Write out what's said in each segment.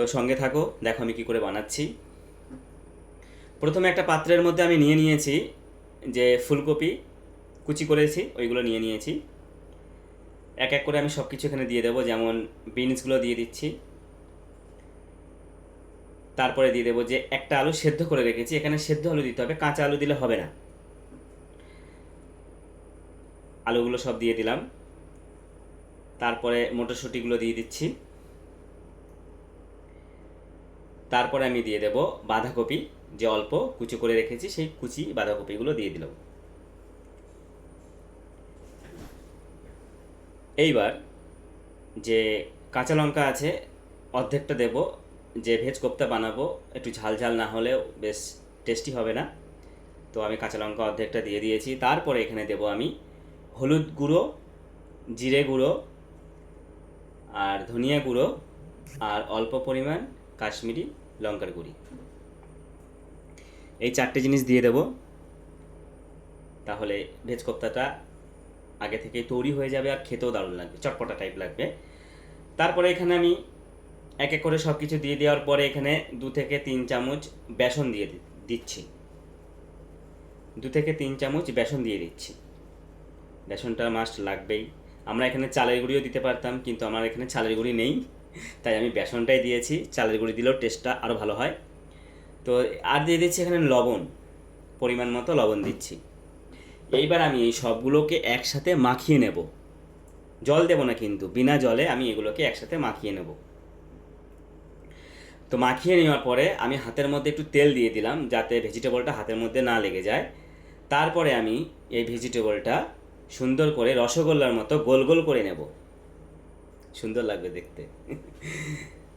তো সঙ্গে থাকো, দেখো আমি কী করে বানাচ্ছি। প্রথমে একটা পাত্রের মধ্যে আমি নিয়ে নিয়েছি যে ফুলকপি, কুচি করেছি, ওইগুলো নিয়ে নিয়েছি। এক এক করে আমি সব কিছু এখানে দিয়ে দেবো, যেমন বিনসগুলো দিয়ে দিচ্ছি। তারপরে দিয়ে দেবো যে একটা আলু সেদ্ধ করে রেখেছি, এখানে সেদ্ধ আলু দিতে হবে, কাঁচা আলু দিলে হবে না। আলুগুলো সব দিয়ে দিলাম। তারপরে মটরশুঁটিগুলো দিয়ে দিচ্ছি। তারপরে আমি দিয়ে দেব বাঁধাকপি, যে অল্প কুচি করে রেখেছি, সেই কুচি বাঁধাকপিগুলো দিয়ে দিলাম। এইবার যে কাঁচা লঙ্কা আছে, অর্ধেকটা দেব, যে ভেজ কোপ্তা বানাবো, একটু ঝাল ঝাল না হলেও বেশ টেস্টি হবে না। তো আমি কাঁচা লঙ্কা অর্ধেকটা দিয়ে দিয়েছি। তারপরে এখানে দেব আমি হলুদ গুঁড়ো, জিরে গুঁড়ো আর ধনিয়া গুঁড়ো আর অল্প পরিমাণ কাশ্মীরি লঙ্কার গুঁড়ি। এই চারটে জিনিস দিয়ে দেব। তাহলে ভেজ কোপ্তাটা আগে থেকেই তৈরি হয়ে যাবে আর খেতেও দারুণ লাগবে, চটপটা টাইপ লাগবে। তারপরে এখানে আমি এক এক করে সব কিছু দিয়ে দেওয়ার পরে এখানে দু থেকে তিন চামচ বেসন দিয়ে দিচ্ছি। দু থেকে তিন চামচ বেসন দিয়ে দিচ্ছি। বেসনটা মাস্ট লাগবেই। আমরা এখানে চালের গুঁড়িও দিতে পারতাম, কিন্তু আমার এখানে চালের গুঁড়ি নেই। তাই আমি বেসনটাই দিয়েছি, চালের গুঁড়ি দিলেও টেস্টটা আরও ভালো হয়। তো আর দিয়ে দিচ্ছি এখানে লবণ, পরিমাণ মতো লবণ দিচ্ছি। এইবার আমি এই সবগুলোকে একসাথে মাখিয়ে নেব। জল দেব না কিন্তু, বিনা জলে আমি এগুলোকে একসাথে মাখিয়ে নেব। তো মাখিয়ে নেওয়ার পরে আমি হাতের মধ্যে একটু তেল দিয়ে দিলাম, যাতে ভেজিটেবলটা হাতের মধ্যে না লেগে যায়। তারপরে আমি এই ভেজিটেবলটা সুন্দর করে রসগোল্লার মতো গোল গোল করে নেব। সুন্দর লাগবে দেখতে।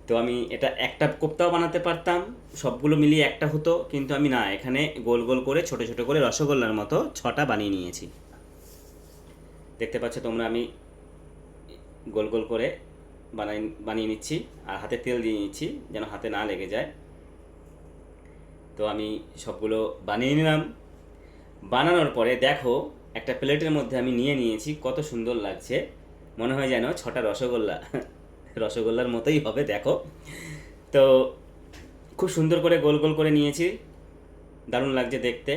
তো আমি এটা একটা কোপ্তাও বানাতে পারতাম, সবগুলো মিলিয়ে একটা হতো, কিন্তু আমি না, এখানে গোল গোল করে, ছোট ছোট করে রসগোল্লার মতো ছটা বানিয়ে নিয়েছি। দেখতে পাচ্ছ তোমরা আমি গোল গোল করে বানাই, বানিয়ে নিচ্ছি, আর হাতে তেল দিয়ে নিচ্ছি, যেন হাতে না লেগে যায়। তো আমি সবগুলো বানিয়ে নিলাম। বানানোর পরে দেখো, একটা প্লেটের মধ্যে আমি নিয়ে নিয়েছি, কত সুন্দর লাগছে। মনে হয় যেন ছটা রসগোল্লা। রসগোল্লার মতোই হবে, দেখো। তো খুব সুন্দর করে গোল গোল করে নিয়েছি। দারুণ লাগছে দেখতে।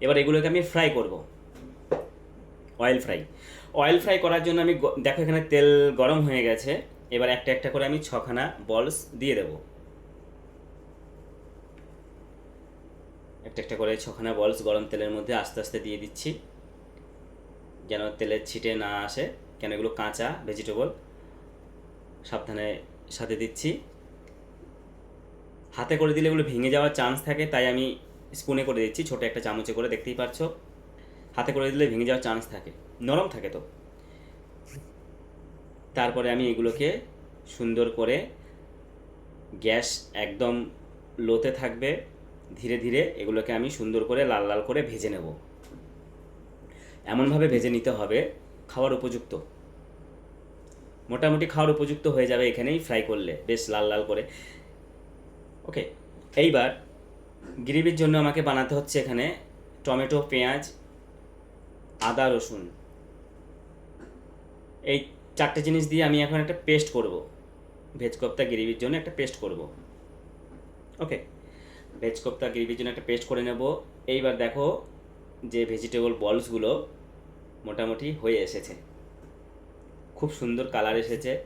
এবার এগুলোকে আমি ফ্রাই করব। Oil fry. অয়েল ফ্রাই করার জন্য আমি দেখো এখানে তেল গরম হয়ে গেছে। এবার একটা একটা করে আমি ছখানা বলস দিয়ে দেব। একটা একটা করে ছখানা বলস গরম তেলের মধ্যে আস্তে আস্তে দিয়ে দিচ্ছি। যেন তেলের ছিটে না আসে। কেন এগুলো কাঁচা ভেজিটেবল সাবধানে সাথে দিচ্ছি। হাতে করে দিলে এগুলো ভেঙে যাওয়ার চান্স থাকে, তাই আমি স্পুনে করে দিচ্ছি। ছোটো একটা চামচে করে, দেখতেই পারছ। হাতে করে দিলে ভেঙে যাওয়ার চান্স থাকে। নরম থাকে তো। তারপরে আমি এগুলোকে সুন্দর করে গ্যাস একদম লোতে থাকবে। ধীরে ধীরে এগুলোকে আমি সুন্দর করে লাল লাল করে ভেজে নেব। এমনভাবে ভেজে নিতে হবে, খাওয়ার উপযুক্ত। মোটামুটি খাওয়ার উপযুক্ত হয়ে যাবে এখানেই ফ্রাই করলে, বেশ লাল লাল করে। ওকে এইবার গ্রেভির জন্য আমাকে বানাতে হচ্ছে এখানে টমেটো, পেঁয়াজ, আদা, রসুন। এই চারটে জিনিস দিয়ে আমি এখন একটা পেস্ট করব। ভেজ কোপ্তা গ্রেভির জন্য একটা পেস্ট করব। ওকে ভেজ কোপ্তা গ্রেভির জন্য একটা পেস্ট করে নেব। এইবার দেখো যে ভেজিটেবল বলসগুলো মোটামুটি হয়ে এসেছে। খুব সুন্দর কালার এসেছে।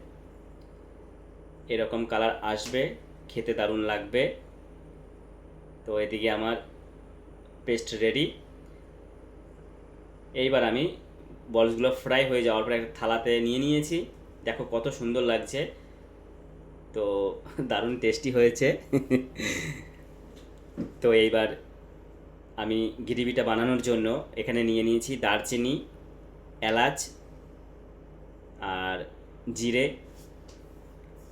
এরকম কালার আসবে, খেতে দারুণ লাগবে। তো এদিকে আমার পেস্ট রেডি এইবার আমি বলসগুলো ফ্রাই হয়ে যাওয়ার পরে একটা থালাতে নিয়ে নিয়েছি। দেখো কত সুন্দর লাগছে। তো দারুণ টেস্টি হয়েছে। তো এইবার আমি গ্রেভিটা বানানোর জন্য এখানে নিয়ে নিয়েছি দারচিনি, এলাচ আর জিরে,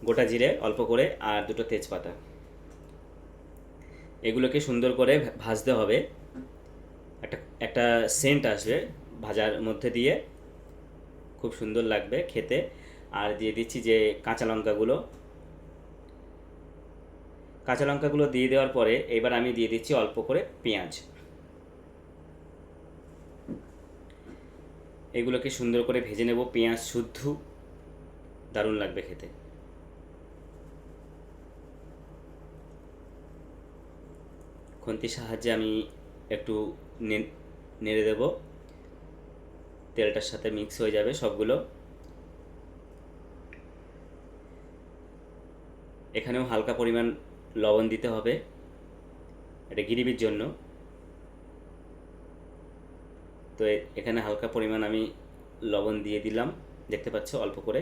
গোটা জিরে অল্প করে আর দুটো তেজপাতা। এগুলোকে সুন্দর করে ভাজতে হবে। একটা একটা সেন্ট আসবে ভাজার মধ্যে দিয়ে। খুব সুন্দর লাগবে খেতে। আর দিয়ে দিচ্ছি যে কাঁচা লঙ্কাগুলো। কাঁচা লঙ্কাগুলো দিয়ে দেওয়ার পরে এবার আমি দিয়ে দিচ্ছি অল্প করে পেঁয়াজ। এগুলোকে সুন্দর করে ভেজে নেব। পেঁয়াজ শুদ্ধ। দারুণ লাগবে খেতে। খন্তির সাহায্যে আমি একটু নেড়ে দেব। তেলটার সাথে মিক্স হয়ে যাবে সবগুলো। এখানেও হালকা পরিমাণ লবণ দিতে হবে। এটা গিরিবির জন্য। তো এখানে হালকা পরিমাণ আমি লবণ দিয়ে দিলাম। দেখতে পাচ্ছ অল্প করে।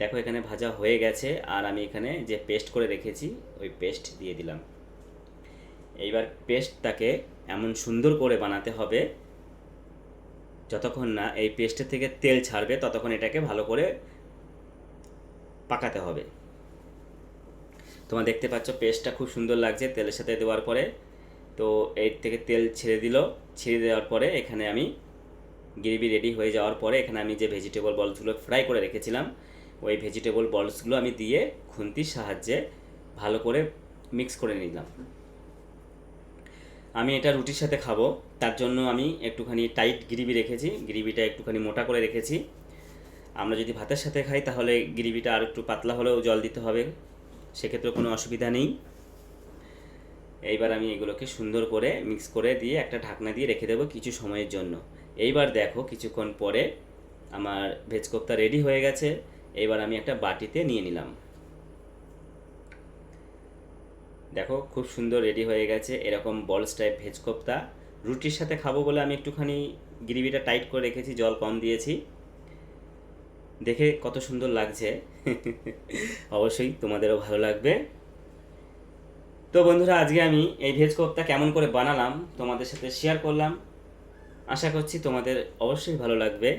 দেখো এখানে ভাজা হয়ে গেছে আর আমি এখানে যে পেস্ট করে রেখেছি, ওই পেস্ট দিয়ে দিলাম। এইবার পেস্টটাকে এমন সুন্দর করে বানাতে হবে যতক্ষণ না এই পেস্টের থেকে তেল ছাড়বে, ততক্ষণ এটাকে ভালো করে পাকাতে হবে। তোমরা দেখতে পাচ্ছ পেস্টটা খুব সুন্দর লাগছে তেলের সাথে দেওয়ার পরে। তো এর থেকে তেল ছেড়ে দিল। ছেড়ে দেওয়ার পরে এখানে আমি গ্রেভি রেডি হয়ে যাওয়ার পরে এখানে আমি যে ভেজিটেবল বলসগুলো ফ্রাই করে রেখেছিলাম, ওই ভেজিটেবল বলসগুলো আমি দিয়ে খুন্তির সাহায্যে ভালো করে মিক্স করে নিলাম। আমি এটা রুটির সাথে খাব, তার জন্য আমি একটুখানি টাইট গ্রেভি রেখেছি। গ্রেভিটা একটুখানি মোটা করে রেখেছি। আমরা যদি ভাতের সাথে খাই তাহলে গ্রেভিটা আর একটু পাতলা হলেও জল দিতে হবে, সেক্ষেত্রে কোনো অসুবিধা নেই। এইবার আমি এগুলোকে সুন্দর করে মিক্স করে দিয়ে একটা ঢাকনা দিয়ে রেখে দেবো কিছু সময়ের জন্য। এইবার দেখো কিছুক্ষণ পরে আমার ভেজ কোপ্তা রেডি হয়ে গেছে। এইবার আমি একটা বাটিতে নিয়ে নিলাম। দেখো খুব সুন্দর রেডি হয়ে গেছে। এরকম বলস টাইপ ভেজ কোপ্তা রুটির সাথে খাব বলে আমি একটুখানি গ্রেভিটা টাইট করে রেখেছি, জল কম দিয়েছি। দেখে কত সুন্দর লাগছে। অবশ্যই তোমাদেরও ভালো লাগবে। তো বন্ধুরা, আজকে আমি এই ভেজ কোপ্তা কেমন করে বানালাম তোমাদের সাথে শেয়ার করলাম। আশা করছি তোমাদের অবশ্যই ভালো লাগবে।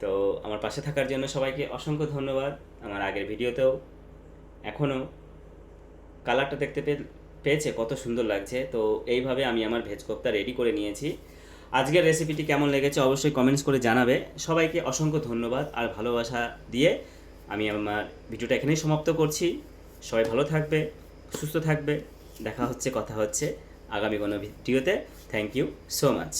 তো আমার পাশে থাকার জন্য সবাইকে অসংখ্য ধন্যবাদ আমার আগের ভিডিওতেও। এখনও কালারটা দেখতে পেয়েছে, কত সুন্দর লাগছে। তো এইভাবে আমি আমার ভেজ কোপ্তা রেডি করে নিয়েছি। আজকের রেসিপিটি কেমন লেগেছে অবশ্যই কমেন্টস করে জানাবে। সবাইকে অসংখ্য ধন্যবাদ আর ভালোবাসা দিয়ে আমি আমার ভিডিওটা এখানেই সমাপ্ত করছি। সবাই ভালো থাকবে, সুস্থ থাকবে। দেখা হচ্ছে, কথা হচ্ছে আগামী কোনো ভিডিওতে। Thank you so much